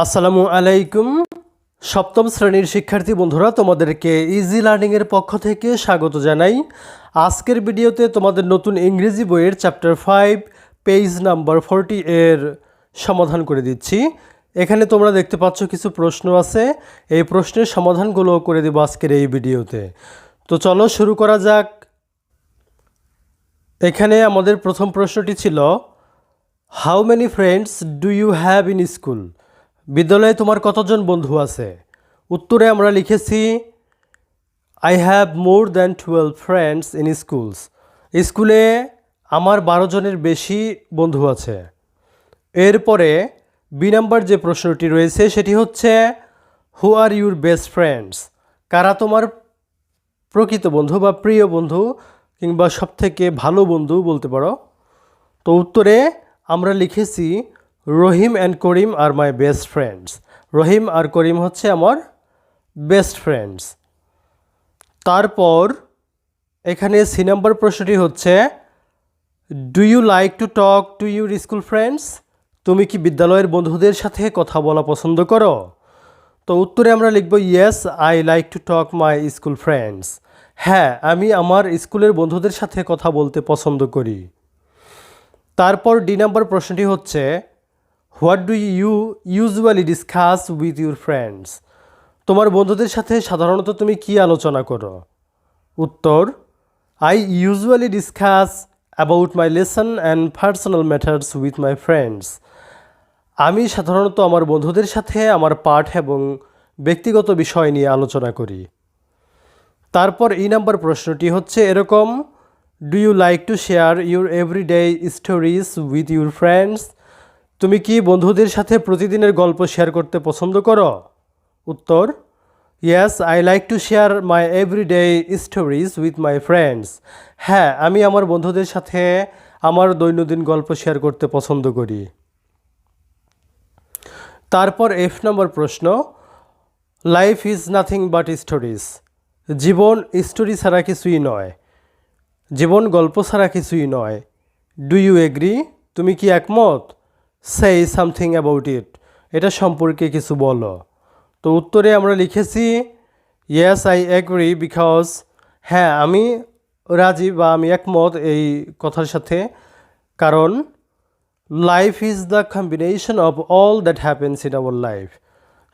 আসসালামু আলাইকুম। সপ্তম শ্রেণির শিক্ষার্থী বন্ধুরা, তোমাদেরকে ইজি লার্নিংয়ের পক্ষ থেকে স্বাগত জানাই। আজকের ভিডিওতে তোমাদের নতুন ইংরেজি বইয়ের chapter five page number forty এর সমাধান করে দিচ্ছি। এখানে তোমরা দেখতে পাচ্ছ কিছু প্রশ্ন আছে। এই প্রশ্নের সমাধানগুলো করে দেবো আজকের এই ভিডিওতে। তো চলো শুরু করা যাক। এখানে আমাদের প্রথম প্রশ্নটি ছিল how many friends do you have in school বিদ্যালয়ে তোমার কতজন বন্ধু আছে? উত্তরে আমরা লিখেছি I have more than twelve friends in schools স্কুলে আমার বারো জনের বেশি বন্ধু আছে। এরপরে বি নাম্বার যে প্রশ্নটি রয়েছে সেটি হচ্ছে who are your best friends কারা তোমার প্রকৃত বন্ধু বা প্রিয় বন্ধু কিংবা সবথেকে ভালো বন্ধু বলতে পারো? তো উত্তরে আমরা লিখেছি Rahim and Karim are my best friends Rahim আর করিম হচ্ছে আমার বেস্ট ফ্রেন্ডস তারপর এখানে সি নাম্বার প্রশ্নটি হচ্ছে do you like to talk to your school friends তুমি কি বিদ্যালয়ের বন্ধুদের সাথে কথা বলা পছন্দ করো? তো উত্তরে আমরা লিখব yes I like to talk my school friends হ্যাঁ আমি আমার স্কুলের বন্ধুদের সাথে কথা বলতে পছন্দ করি। তারপর ডি নাম্বার প্রশ্নটি হচ্ছে what do you usually discuss with your friends? তোমার বন্ধুদের সাথে সাধারণত তুমি কি আলোচনা করো? উত্তর I usually discuss about my lesson and personal matters with my friends আমি সাধারণত আমার বন্ধুদের সাথে আমার পাঠ এবং ব্যক্তিগত বিষয় নিয়ে আলোচনা করি। তারপর এই নাম্বার প্রশ্নটি হচ্ছে এরকম do you like to share your everyday stories with your friends তুমি কি বন্ধুদের সাথে প্রতিদিনের গল্প শেয়ার করতে পছন্দ করো? উত্তর yes I like to share my everyday stories with my friends হ্যাঁ আমি আমার বন্ধুদের সাথে আমার দৈনন্দিন গল্প শেয়ার করতে পছন্দ করি। তারপর এফ নম্বর প্রশ্ন life is nothing but stories Jibon story ছাড়া কিছুই নয়। জীবন গল্প ছাড়া কিছুই নয়। ডু ইউ এগ্রি তুমি কি একমত? সেই সামথিং অ্যাবাউট ইট এটা সম্পর্কে কিছু বলো। তো উত্তরে আমরা লিখেছি ইয়েস আই এগ্রি বিকজ হ্যাঁ আমি রাজি বা আমি একমত এই কথার সাথে। কারণ life is the combination of all that happens in our life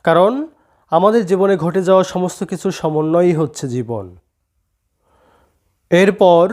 কারণ আমাদের জীবনে ঘটে যাওয়া সমস্ত কিছুর সমন্বয়ই হচ্ছে জীবন। এরপর